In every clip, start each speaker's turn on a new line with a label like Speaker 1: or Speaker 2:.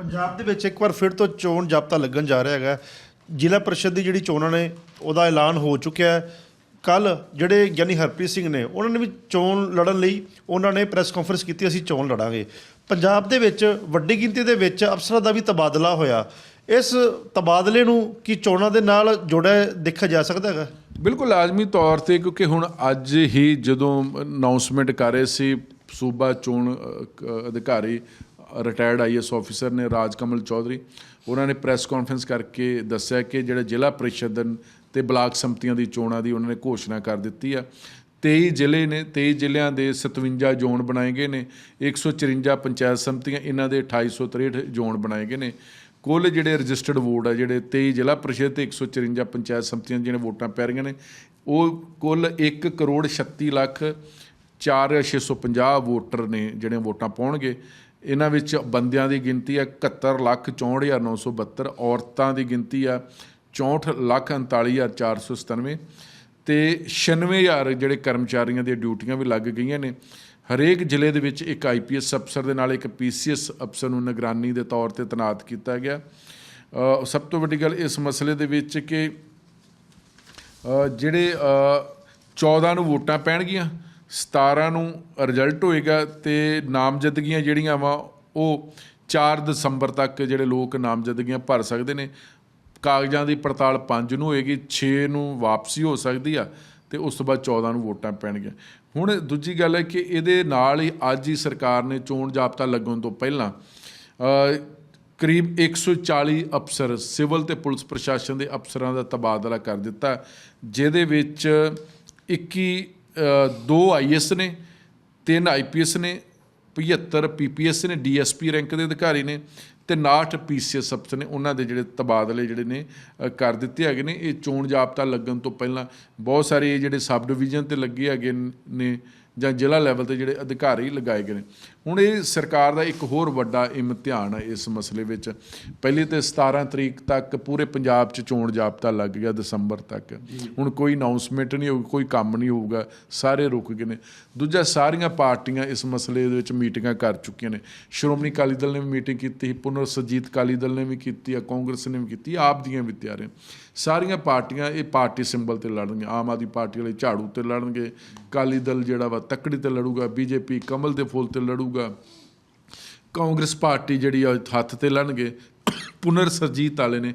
Speaker 1: ਪੰਜਾਬ ਦੇ ਵਿੱਚ ਇੱਕ ਵਾਰ ਫਿਰ ਤੋਂ ਚੋਣ ਜਾਬਤਾ ਲੱਗਣ ਜਾ ਰਿਹਾ ਹੈਗਾ। ਜ਼ਿਲ੍ਹਾ ਪਰਿਸ਼ਦ ਦੀ ਜਿਹੜੀ ਚੋਣਾਂ ਨੇ, ਉਹਦਾ ਐਲਾਨ ਹੋ ਚੁੱਕਿਆ ਹੈ। ਕੱਲ ਜਿਹੜੇ ਗਿਆਨੀ ਹਰਪ੍ਰੀਤ ਸਿੰਘ ਨੇ, ਉਹਨਾਂ ਨੇ ਵੀ ਚੋਣ ਲੜਨ ਲਈ ਉਹਨਾਂ ਨੇ ਪ੍ਰੈਸ ਕਾਨਫਰੰਸ ਕੀਤੀ, ਅਸੀਂ ਚੋਣ ਲੜਾਂਗੇ। ਪੰਜਾਬ ਦੇ ਵਿੱਚ ਵੱਡੀ ਗਿਣਤੀ ਦੇ ਵਿੱਚ ਅਫਸਰਾਂ ਦਾ ਵੀ ਤਬਾਦਲਾ ਹੋਇਆ। ਇਸ ਤਬਾਦਲੇ ਨੂੰ ਕੀ ਚੋਣਾਂ ਦੇ ਨਾਲ ਜੋੜਿਆ ਦੇਖਿਆ ਜਾ ਸਕਦਾ ਹੈਗਾ?
Speaker 2: ਬਿਲਕੁਲ ਲਾਜ਼ਮੀ ਤੌਰ ਤੇ, ਕਿਉਂਕਿ ਹੁਣ ਅੱਜ ਹੀ ਜਦੋਂ ਅਨਾਉਂਸਮੈਂਟ ਕਰ ਰਹੇ ਸੀ, ਸੂਬਾ ਚੋਣ ਅਧਿਕਾਰੀ ਰਿਟਾਇਰਡ ਆਈਐਸ ਆਫੀਸਰ ਨੇ ਰਾਜਕਮਲ ਚੌਧਰੀ, ਉਹਨਾਂ ਨੇ ਪ੍ਰੈਸ ਕਾਨਫਰੰਸ ਕਰਕੇ ਦੱਸਿਆ ਕਿ ਜਿਹੜੇ ਜ਼ਿਲ੍ਹਾ ਪ੍ਰੀਸ਼ਦ ਤੇ ਬਲਾਕ ਸੰਮਤੀਆਂ ਦੀ ਚੋਣਾਂ ਦੀ ਉਹਨਾਂ ਨੇ ਘੋਸ਼ਣਾ ਕਰ ਦਿੱਤੀ ਆ। 23 ਜ਼ਿਲ੍ਹੇ ਨੇ 23 ਜ਼ਿਲ੍ਹਿਆਂ ਦੇ 57 ਜ਼ੋਨ ਬਣਾਏ ਗਏ ਨੇ 154 ਪੰਚਾਇਤ ਸੰਮਤੀਆਂ, ਇਹਨਾਂ ਦੇ 2863 ਜ਼ੋਨ ਬਣਾਏ ਗਏ ਨੇ। ਕੁੱਲ ਜਿਹੜੇ ਰਜਿਸਟਰਡ ਵੋਟ ਆ, ਜਿਹੜੇ 23 ਜ਼ਿਲ੍ਹਾ ਪ੍ਰੀਸ਼ਦ ਤੇ 154 ਪੰਚਾਇਤ ਸੰਮਤੀਆਂ ਦੀਆਂ ਵੋਟਾਂ ਪੈ ਰਹੀਆਂ ਨੇ, ਉਹ ਕੁੱਲ 1 ਕਰੋੜ 36 ਲੱਖ 4650 ਵੋਟਰ ਨੇ ਜਿਹੜੇ ਵੋਟਾਂ ਪਾਉਣਗੇ। ਇਹਨਾਂ ਵਿੱਚ ਬੰਦਿਆਂ ਦੀ ਗਿਣਤੀ ਆ 71 ਲੱਖ 64972 ਔਰਤਾਂ ਦੀ ਗਿਣਤੀ ਆ 64 ਲੱਖ 39497 ਤੇ 96000 ਜਿਹੜੇ ਕਰਮਚਾਰੀਆਂ ਦੀਆਂ ਡਿਊਟੀਆਂ ਵੀ ਲੱਗ ਗਈਆਂ ਨੇ। ਹਰੇਕ ਜ਼ਿਲ੍ਹੇ ਦੇ ਵਿੱਚ ਇੱਕ ਆਈਪੀਐਸ ਅਫਸਰ ਦੇ ਨਾਲ ਇੱਕ ਪੀਸੀਐਸ ਅਫਸਰ ਨੂੰ ਨਿਗਰਾਨੀ ਦੇ ਤੌਰ ਤੇ ਤੈਨਾਤ ਕੀਤਾ ਗਿਆ। ਸਭ ਤੋਂ ਵੱਡੀ ਗੱਲ ਇਸ ਮਸਲੇ ਦੇ ਵਿੱਚ ਕਿ ਜਿਹੜੇ ਅ, 14 ਨੂੰ ਵੋਟਾਂ ਪੈਣਗੀਆਂ 17 ਨੂੰ ਰਿਜ਼ਲਟ ਹੋਏਗਾ ਤੇ ਨਾਮਜ਼ਦਗੀਆਂ ਜਿਹੜੀਆਂ ਵਾ ਉਹ 4 ਦਸੰਬਰ ਤੱਕ ਜਿਹੜੇ ਲੋਕ ਨਾਮਜ਼ਦਗੀਆਂ ਭਰ ਸਕਦੇ ਨੇ। ਕਾਗਜ਼ਾਂ ਦੀ ਪੜਤਾਲ 5 ਨੂੰ ਹੋਏਗੀ 6 ਨੂੰ ਵਾਪਸੀ ਹੋ ਸਕਦੀ ਆ ਤੇ ਉਸ ਤੋਂ ਬਾਅਦ 14 ਨੂੰ ਵੋਟਾਂ ਪੈਣਗੀਆਂ। ਹੁਣ ਦੂਜੀ ਗੱਲ ਹੈ ਕਿ ਇਹਦੇ ਨਾਲ ਹੀ ਅੱਜ ਹੀ ਸਰਕਾਰ ਨੇ ਚੋਣ ਜਾਬਤਾ ਲੱਗਣ ਤੋਂ ਪਹਿਲਾਂ ਅ, ਕਰੀਬ 140 ਅਫਸਰ ਸਿਵਲ ਤੇ ਪੁਲਿਸ ਪ੍ਰਸ਼ਾਸਨ ਦੇ ਅਫਸਰਾਂ ਦਾ ਤਬਾਦਲਾ ਕਰ ਦਿੱਤਾ ਜਿਹਦੇ ਵਿੱਚ 21 ਦੋ ਆਈਐਸ ਨੇ, ਤਿੰਨ ਆਈਪੀਐਸ ਨੇ 75 ਪੀਪੀਐਸ ਨੇ ਡੀਐਸਪੀ ਰੈਂਕ ਦੇ ਅਧਿਕਾਰੀ ਨੇ ਤੇ 69 ਪੀਸੀਐਸ ਅਫਸਰ ਨੇ, ਉਹਨਾਂ ਦੇ ਜਿਹੜੇ ਤਬਾਦਲੇ ਜਿਹੜੇ ਨੇ ਕਰ ਦਿੱਤੇ ਹੈਗੇ ਨੇ। ਇਹ ਚੋਣ ਜਾਬਤਾ ਲੱਗਣ ਤੋਂ ਪਹਿਲਾਂ ਬਹੁਤ ਸਾਰੇ ਇਹ ਜਿਹੜੇ ਸਬ ਡਿਵੀਜ਼ਨ ਤੇ ਲੱਗੇ ਹੈਗੇ ਨੇ ਜਾਂ ਜ਼ਿਲ੍ਹਾ ਲੈਵਲ ਤੇ ਜਿਹੜੇ ਅਧਿਕਾਰੀ ਲਗਾਏ ਗਏ ਨੇ। ਹੁਣ ਇਹ ਸਰਕਾਰ ਦਾ ਇੱਕ ਹੋਰ ਵੱਡਾ ਇਮਤਿਹਾਨ ਹੈ ਇਸ ਮਸਲੇ ਵਿੱਚ। ਪਹਿਲੀ ਤੇ 17 ਤਰੀਕ ਤੱਕ ਪੂਰੇ ਪੰਜਾਬ 'ਚ ਚੋਣ ਜਾਬਤਾ ਲੱਗ ਗਿਆ ਦਸੰਬਰ ਤੱਕ। ਹੁਣ ਕੋਈ ਅਨਾਉਂਸਮੈਂਟ ਨਹੀਂ ਹੋਊਗੀ, ਕੋਈ ਕੰਮ ਨਹੀਂ ਹੋਊਗਾ, ਸਾਰੇ ਰੁਕ ਗਏ ਨੇ। ਦੂਜਾ, ਸਾਰੀਆਂ ਪਾਰਟੀਆਂ ਇਸ ਮਸਲੇ ਦੇ ਵਿੱਚ ਮੀਟਿੰਗਾਂ ਕਰ ਚੁੱਕੀਆਂ ਨੇ। ਸ਼੍ਰੋਮਣੀ ਅਕਾਲੀ ਦਲ ਨੇ ਵੀ ਮੀਟਿੰਗ ਕੀਤੀ ਸੀ ਪੁਨਰ ਸੁਰਜੀਤ ਅਕਾਲੀ ਦਲ ਨੇ ਵੀ ਕੀਤੀ, ਆ ਕਾਂਗਰਸ ਨੇ ਵੀ ਕੀਤੀ, ਆਪ ਦੀਆਂ ਵੀ ਤਿਆਰੀਆਂ। ਸਾਰੀਆਂ ਪਾਰਟੀਆਂ ਇਹ ਪਾਰਟੀ ਸਿੰਬਲ ਤੇ ਲੜਨਗੀਆਂ, ਆਮ ਆਦਮੀ ਪਾਰਟੀ ਵਾਲੇ ਝਾੜੂ ਤੇ ਲੜਨਗੇ, ਅਕਾਲੀ ਦਲ ਜਿਹੜਾ ਵਾ ਤੱਕੜੀ ਤੇ ਲੜੂਗਾ, ਬੀਜੇਪੀ ਕਮਲ ਦੇ ਫੁੱਲ ਤੇ ਲੜੂਗਾ ਕਾਂਗਰਸ ਪਾਰਟੀ ਜਿਹੜੀ ਆ ਹੱਥ ਤੇ ਲੜਨਗੇ। ਪੁਨਰ ਸਰਜੀਤ ਵਾਲੇ ਨੇ,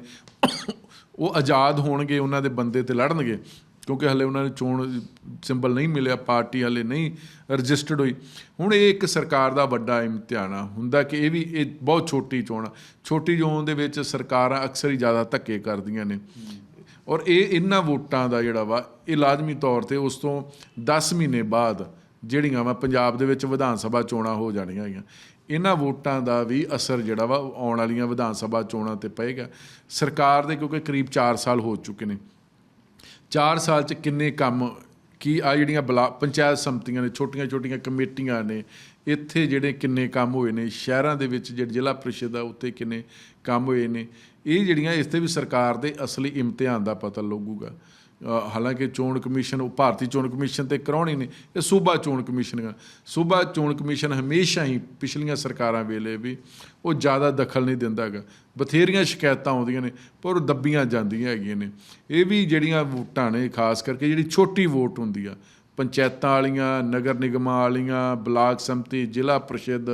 Speaker 2: ਉਹ ਆਜ਼ਾਦ ਹੋਣਗੇ, ਉਹਨਾਂ ਦੇ ਬੰਦੇ ਤੇ ਲੜਨਗੇ। ਕਿਉਂਕਿ ਹਲੇ ਉਹਨਾਂ ਨੂੰ ਚੋਣ ਸਿੰਬਲ ਨਹੀਂ ਮਿਲਿਆ, ਪਾਰਟੀ ਹਲੇ ਨਹੀਂ ਰਜਿਸਟਰਡ ਹੋਈ। ਹੁਣ ਇਹ ਇੱਕ ਸਰਕਾਰ ਦਾ ਵੱਡਾ ਇਮਤਿਹਾਨ ਆ। ਹੁੰਦਾ ਕਿ ਇਹ ਵੀ, ਇਹ ਬਹੁਤ ਛੋਟੀ ਚੋਣ ਆ। ਛੋਟੀ ਚੋਣ ਦੇ ਵਿੱਚ ਸਰਕਾਰਾਂ ਅਕਸਰ ਹੀ ਜ਼ਿਆਦਾ ਧੱਕੇ ਕਰਦੀਆਂ ਨੇ। ਔਰ ਇਹ ਇਹਨਾਂ ਵੋਟਾਂ ਦਾ ਜਿਹੜਾ ਵਾ, ਇਹ ਲਾਜ਼ਮੀ ਤੌਰ ਤੇ ਉਸ ਤੋਂ 10 ਮਹੀਨੇ ਬਾਅਦ ਜਿਹੜੀਆਂ ਵਾ ਪੰਜਾਬ ਦੇ ਵਿੱਚ ਵਿਧਾਨ ਸਭਾ ਚੋਣਾਂ ਹੋ ਜਾਣੀਆਂ ਹੈਗੀਆਂ, ਇਹਨਾਂ ਵੋਟਾਂ ਦਾ ਵੀ ਅਸਰ ਜਿਹੜਾ ਵਾ ਉਹ ਆਉਣ ਵਾਲੀਆਂ ਵਿਧਾਨ ਸਭਾ ਚੋਣਾਂ ਤੇ ਪਏਗਾ। ਸਰਕਾਰ ਦੇ ਕਿਉਂਕਿ ਕਰੀਬ 4 ਸਾਲ ਹੋ ਚੁੱਕੇ ਨੇ। 4 ਸਾਲ ਚ ਕਿੰਨੇ ਕੰਮ, ਕੀ ਆ ਜਿਹੜੀਆਂ ਬਲਾ, ਪੰਚਾਇਤ ਸੰਮਤੀਆਂ ਨੇ, ਛੋਟੀਆਂ-ਛੋਟੀਆਂ ਕਮੇਟੀਆਂ ਨੇ, ਇੱਥੇ ਜਿਹੜੇ ਕਿੰਨੇ ਕੰਮ ਹੋਏ ਨੇ, ਸ਼ਹਿਰਾਂ ਦੇ ਵਿੱਚ ਜਿਹੜੇ ਜ਼ਿਲ੍ਹਾ ਪ੍ਰੀਸ਼ਦ ਆ ਉੱਤੇ ਕਿੰਨੇ ਕੰਮ ਹੋਏ ਨੇ ਇਹ ਜਿਹੜੀਆਂ ਇਸ ਤੇ ਵੀ ਸਰਕਾਰ ਦੇ ਅਸਲੀ ਇਮਤਿਹਾਨ ਦਾ ਪਤਾ ਲੱਗੂਗਾ। ਹਾਲਾਂਕਿ ਚੋਣ ਕਮਿਸ਼ਨ, ਉਹ ਭਾਰਤੀ ਚੋਣ ਕਮਿਸ਼ਨ ਤੇ ਕਰਾਉਣੀ ਨੇ ਇਹ ਸੂਬਾ ਚੋਣ ਕਮਿਸ਼ਨ ਆ। ਸੂਬਾ ਚੋਣ ਕਮਿਸ਼ਨ ਹਮੇਸ਼ਾ ਹੀ ਪਿਛਲੀਆਂ ਸਰਕਾਰਾਂ ਵੇਲੇ ਵੀ ਉਹ ਜ਼ਿਆਦਾ ਦਖਲ ਨਹੀਂ ਦਿੰਦਾ ਹੈਗਾ ਬਥੇਰੀਆਂ ਸ਼ਿਕਾਇਤਾਂ ਆਉਂਦੀਆਂ ਨੇ, ਪਰ ਉਹ ਦੱਬੀਆਂ ਜਾਂਦੀਆਂ ਹੈਗੀਆਂ ਨੇ। ਇਹ ਵੀ ਜਿਹੜੀਆਂ ਵੋਟਾਂ ਨੇ, ਖਾਸ ਕਰਕੇ ਜਿਹੜੀ ਛੋਟੀ ਵੋਟ ਹੁੰਦੀ ਆ, ਪੰਚਾਇਤਾਂ ਵਾਲੀਆਂ, ਨਗਰ ਨਿਗਮਾਂ ਵਾਲੀਆਂ, ਬਲਾਕ ਸੰਮਤੀ, ਜ਼ਿਲ੍ਹਾ ਪ੍ਰੀਸ਼ਦ,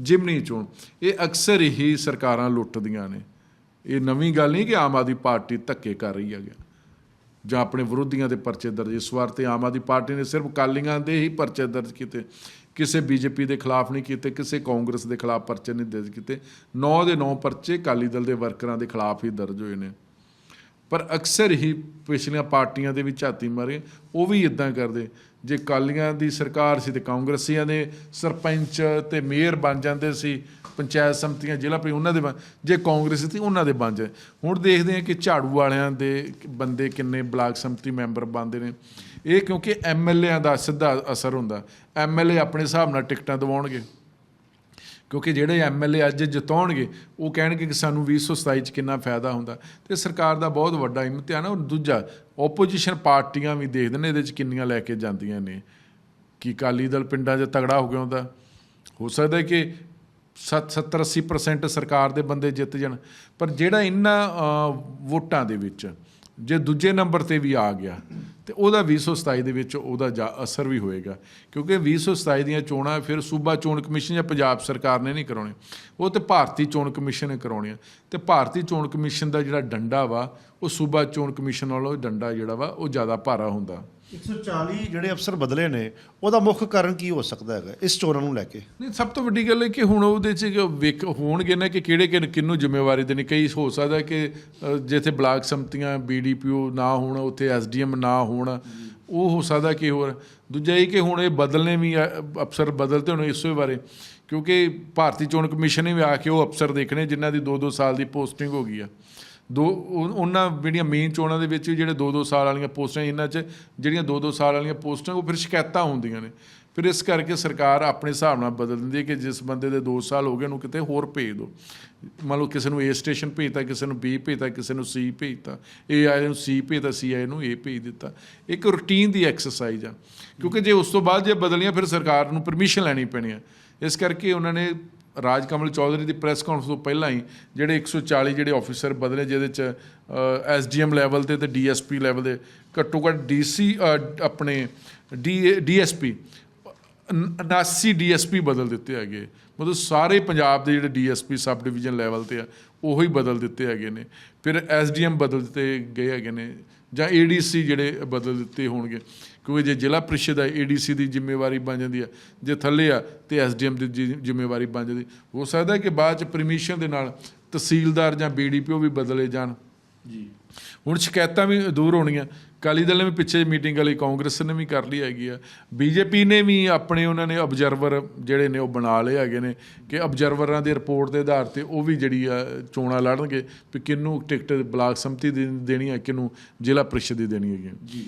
Speaker 2: ਜਿਮਨੀ ਚੋਣ, ਇਹ ਅਕਸਰ ਹੀ ਸਰਕਾਰਾਂ ਲੁੱਟਦੀਆਂ ਨੇ। ਇਹ ਨਵੀਂ ਗੱਲ ਨਹੀਂ ਕਿ ਆਮ ਆਦਮੀ ਪਾਰਟੀ ਧੱਕੇ ਕਰ ਰਹੀ ਹੈਗਾ। ਜਾਂ ਆਪਣੇ ਵਿਰੋਧੀਆਂ ਦੇ ਪਰਚੇ ਦਰਜ, ਇਸ ਵਾਰ ਤੇ ਆਮ ਆਦਮੀ ਪਾਰਟੀ ਨੇ ਸਿਰਫ ਕਾਲੀਆਂ ਦੇ ਹੀ ਪਰਚੇ ਦਰਜ ਕੀਤੇ। ਕਿਸੇ ਬੀਜੇਪੀ ਦੇ ਖਿਲਾਫ ਨਹੀਂ ਕੀਤੇ, ਕਿਸੇ ਕਾਂਗਰਸ ਦੇ ਖਿਲਾਫ ਪਰਚੇ ਨਹੀਂ ਦਰਜ ਕੀਤੇ। 9 ਦੇ 9 ਪਰਚੇ ਅਕਾਲੀ ਦਲ ਦੇ ਵਰਕਰਾਂ ਦੇ ਖਿਲਾਫ ਹੀ ਦਰਜ ਹੋਏ ਨੇ। ਪਰ ਅਕਸਰ ਹੀ ਪਿਛਲੀਆਂ ਪਾਰਟੀਆਂ ਦੇ ਵੀ ਝਾਤੀ ਮਾਰੇ, ਉਹ ਵੀ ਇਦਾਂ ਕਰਦੇ। ਜੇ ਕਾਲੀਆਂ ਦੀ ਸਰਕਾਰ ਸੀ ਤੇ ਕਾਂਗਰਸੀਆਂ ਦੇ ਸਰਪੰਚ ਤੇ ਮੇਅਰ ਬਣ ਜਾਂਦੇ ਸੀ, ਪੰਚਾਇਤ ਸੰਮਤੀਆਂ, ਜ਼ਿਲ੍ਹਾ ਪਰੀ ਉਹਨਾਂ ਦੇ ਬਣ- ਜੇ ਕਾਂਗਰਸ ਸੀ ਉਹਨਾਂ ਦੇ ਬਣ ਜਾਏ। ਹੁਣ ਦੇਖਦੇ ਹਾਂ ਕਿ ਝਾੜੂ ਵਾਲਿਆਂ ਦੇ ਬੰਦੇ ਕਿੰਨੇ ਬਲਾਕ ਸੰਮਤੀ ਮੈਂਬਰ ਬਣਦੇ ਨੇ। ਇਹ ਕਿਉਂਕਿ ਐਮਐਲਏਆਂ ਦਾ ਸਿੱਧਾ ਅਸਰ ਹੁੰਦਾ। ਐਮਐਲਏ ਆਪਣੇ ਹਿਸਾਬ ਨਾਲ ਟਿਕਟਾਂ ਦਿਵਾਉਣਗੇ। ਕਿਉਂਕਿ ਜਿਹੜੇ ਐਮਐਲਏ ਅੱਜ ਜਿਤਾਉਣਗੇ, ਉਹ ਕਹਿਣਗੇ ਕਿ ਸਾਨੂੰ 2027 ਚ ਕਿੰਨਾ ਫਾਇਦਾ ਹੁੰਦਾ। ਤੇ ਸਰਕਾਰ ਦਾ ਬਹੁਤ ਵੱਡਾ ਇਮਤਿਹਾਨ ਹੈ ਔਰ ਦੂਜਾ ਆਪੋਜੀਸ਼ਨ ਪਾਰਟੀਆਂ ਵੀ ਦੇਖਦੇ ਨੇ ਇਹਦੇ ਚ ਕਿੰਨੀਆਂ ਲੈ ਕੇ ਜਾਂਦੀਆਂ ਨੇ। ਕਿ ਅਕਾਲੀ ਦਲ ਪਿੰਡਾਂ 'ਚ ਤਗੜਾ ਹੋ ਗਿਆ ਹੁੰਦਾ। ਹੋ ਸਕਦਾ ਹੈ ਕਿ 70 80% ਸਰਕਾਰ ਦੇ ਬੰਦੇ ਜਿੱਤ ਜਾਣ। ਪਰ ਜਿਹੜਾ ਇਹਨਾਂ ਵੋਟਾਂ ਦੇ ਵਿੱਚ, ਜੇ ਦੂਜੇ ਨੰਬਰ ਤੇ ਵੀ ਆ ਗਿਆ ਤੇ ਉਹਦਾ 2027 ਦੇ ਵਿੱਚ ਉਹਦਾ ਜਾ- ਅਸਰ ਵੀ ਹੋਏਗਾ। ਕਿਉਂਕਿ 2027 ਦੀਆਂ ਚੋਣਾਂ ਫਿਰ ਸੂਬਾ ਚੋਣ ਕਮਿਸ਼ਨ ਜਾਂ ਪੰਜਾਬ ਸਰਕਾਰ ਨੇ ਨਹੀਂ ਕਰਾਉਣੇ ਉਹ ਤੇ ਭਾਰਤੀ ਚੋਣ ਕਮਿਸ਼ਨ ਨੇ ਕਰਾਉਣੀਆਂ। ਤੇ ਭਾਰਤੀ ਚੋਣ ਕਮਿਸ਼ਨ ਦਾ ਜਿਹੜਾ ਡੰਡਾ ਵਾ, ਉਹ ਸੂਬਾ ਚੋਣ ਕਮਿਸ਼ਨ ਨਾਲੋਂ ਡੰਡਾ ਜਿਹੜਾ ਵਾ, ਉਹ ਜ਼ਿਆਦਾ ਭਾਰਾ ਹੁੰਦਾ।
Speaker 1: 140 ਜਿਹੜੇ ਅਫਸਰ ਬਦਲੇ ਨੇ, ਉਹਦਾ ਮੁੱਖ ਕਾਰਨ ਕੀ ਹੋ ਸਕਦਾ ਹੈਗਾ? ਇਸ ਚੋਣਾਂ ਨੂੰ ਲੈ ਕੇ।
Speaker 2: ਨਹੀਂ, ਸਭ ਤੋਂ ਵੱਡੀ ਗੱਲ ਹੈ ਕਿ ਹੁਣ ਉਹਦੇ ਚ ਵੇਖ ਹੋਣਗੇ ਨਾ, ਕਿ ਕਿਹੜੇ ਕਿਹਨ ਕਿੰਨੂੰ ਜ਼ਿੰਮੇਵਾਰੀ ਦੇਣੀ? ਕਈ ਹੋ ਸਕਦਾ ਕਿ ਜਿੱਥੇ ਬਲਾਕ ਸੰਮਤੀਆਂ ਬੀਡੀਪੀਓ ਨਾ ਹੋਣ, ਉੱਥੇ ਐਸਡੀਐਮ ਨਾ ਹੋਣ, ਉਹ ਹੋ ਸਕਦਾ ਕਿ ਹੋਰ। ਦੂਜਾ ਇਹ ਕਿ ਹੁਣ ਇਹ ਬਦਲਨੇ ਵੀ ਅਫਸਰ ਬਦਲਤੇ ਹੁਣ ਇਸੇ ਬਾਰੇ, ਕਿਉਂਕਿ ਭਾਰਤੀ ਚੋਣ ਕਮਿਸ਼ਨ ਨੇ ਵੀ ਆ ਕੇ ਉਹ ਅਫਸਰ ਦੇਖਣੇ, ਜਿਨ੍ਹਾਂ ਦੀ 2-2 ਸਾਲ ਦੀ ਪੋਸਟਿੰਗ ਹੋ ਗਈ ਆ। ਦੋ ਉਹ- ਉਹਨਾਂ ਜਿਹੜੀਆਂ ਮੇਨ ਚੋਣਾਂ ਦੇ ਵਿੱਚ ਵੀ ਜਿਹੜੇ 2-2 ਸਾਲ ਵਾਲੀਆਂ ਪੋਸਟਾਂ ਇਹਨਾਂ 'ਚ ਜਿਹੜੀਆਂ 2-2 ਸਾਲ ਵਾਲੀਆਂ ਪੋਸਟਾਂ ਉਹ ਫਿਰ ਸ਼ਿਕਾਇਤਾਂ ਹੁੰਦੀਆਂ ਨੇ। ਫਿਰ ਇਸ ਕਰਕੇ ਸਰਕਾਰ ਆਪਣੇ ਹਿਸਾਬ ਨਾਲ ਬਦਲ ਦਿੰਦੀ ਹੈ ਕਿ ਜਿਸ ਬੰਦੇ ਦੇ 2 ਸਾਲ ਹੋ ਗਏ, ਉਹਨੂੰ ਕਿਤੇ ਹੋਰ ਭੇਜ ਦਿਓ। ਮੰਨ ਲਓ ਕਿਸੇ ਨੂੰ ਏ ਸਟੇਸ਼ਨ ਭੇਜਤਾ, ਕਿਸੇ ਨੂੰ ਬੀ ਭੇਜਤਾ, ਕਿਸੇ ਨੂੰ ਸੀ ਭੇਜਤਾ। ਏ ਆਏ ਨੂੰ ਸੀ ਭੇਜਤਾ ਸੀ ਆਏ ਨੂੰ ਏ ਭੇਜ ਦਿੱਤਾ। ਇੱਕ ਰੂਟੀਨ ਦੀ ਐਕਸਰਸਾਈਜ਼ ਆ। ਕਿਉਂਕਿ ਜੇ ਉਸ ਤੋਂ ਬਾਅਦ ਜੇ ਬਦਲੀਆਂ, ਫਿਰ ਸਰਕਾਰ ਨੂੰ ਪਰਮਿਸ਼ਨ ਲੈਣੀ ਪੈਣੀ ਆ। ਇਸ ਕਰਕੇ ਉਹਨਾਂ ਨੇ ਰਾਜ ਕਮਲ ਚੌਧਰੀ ਦੀ ਪ੍ਰੈਸ ਕਾਨਫਰੰਸ ਤੋਂ ਪਹਿਲਾਂ ਹੀ ਜਿਹੜੇ 140 ਜਿਹੜੇ ਆਫੀਸਰ ਬਦਲੇ, ਜਿਹਦੇ ਚ ਐਸਡੀਐਮ ਲੈਵਲ ਤੇ ਤੇ ਡੀਐਸਪੀ ਲੈਵਲ ਦੇ, ਘੱਟੋ ਘੱਟ ਡੀਸੀ ਆਪਣੇ ਡੀਐਸਪੀ 79 ਡੀਐਸਪੀ ਬਦਲ ਦਿੱਤੇ ਹੈਗੇ। ਮਤਲਬ ਸਾਰੇ ਪੰਜਾਬ ਦੇ ਜਿਹੜੇ ਡੀਐਸਪੀ ਸਬ ਡਿਵੀਜ਼ਨ ਲੈਵਲ ਤੇ ਆ ਉਹੀ ਹੀ ਬਦਲ ਦਿੱਤੇ ਹੈਗੇ ਨੇ। ਫਿਰ ਐਸਡੀਐਮ ਬਦਲ ਦਿੱਤੇ ਗਏ ਹੈਗੇ ਨੇ ਜਾਂ ਏਡੀਸੀ ਜਿਹੜੇ ਬਦਲ ਦਿੱਤੇ ਹੋਣਗੇ। ਕਿਉਂਕਿ ਜੇ ਜ਼ਿਲ੍ਹਾ ਪ੍ਰੀਸ਼ਦ ਆ ਏਡੀਸੀ ਦੀ ਜ਼ਿੰਮੇਵਾਰੀ ਬਣ ਜਾਂਦੀ ਆ। ਜੇ ਥੱਲੇ ਆ ਤੇ ਐਸਡੀਐਮ ਦੀ ਜ਼ਿੰਮੇਵਾਰੀ ਬਣ ਜਾਂਦੀ। ਹੋ ਸਕਦਾ ਕਿ ਬਾਅਦ ਚ ਪਰਮਿਸ਼ਨ ਦੇ ਨਾਲ ਤਹਿਸੀਲਦਾਰ ਜਾਂ ਬੀਡੀਪੀਓ ਵੀ ਬਦਲੇ ਜਾਣ।
Speaker 1: ਜੀ।
Speaker 2: ਹੁਣ ਸ਼ਿਕਾਇਤਾਂ ਵੀ ਦੂਰ ਹੋਣੀਆਂ ਅਕਾਲੀ ਦਲ ਨੇ ਵੀ ਪਿੱਛੇ ਮੀਟਿੰਗ ਵਾਲੀ, ਕਾਂਗਰਸ ਨੇ ਵੀ ਕਰ ਲਈ ਹੈਗੀ ਆ। ਬੀਜੇਪੀ ਨੇ ਵੀ ਆਪਣੇ ਉਹਨਾਂ ਨੇ ਆਬਜ਼ਰਵਰ ਜਿਹੜੇ ਨੇ ਉਹ ਬਣਾ ਲਏ ਹੈਗੇ ਨੇ ਕਿ ਆਬਜ਼ਰਵਰਾਂ ਦੀ ਰਿਪੋਰਟ ਦੇ ਆਧਾਰ ਤੇ ਉਹ ਵੀ ਜਿਹੜੀ ਆ ਚੋਣਾਂ ਲੜਨਗੇ ਵੀ ਕਿਹਨੂੰ ਟਿਕਟ ਬਲਾਕ ਸੰਮਤੀ ਦੀ ਦੇਣੀ ਹੈ ਕਿਹਨੂੰ ਜ਼ਿਲ੍ਹਾ ਪ੍ਰੀਸ਼ਦ ਦੀ ਦੇਣੀ ਹੈਗੀ
Speaker 1: ਜੀ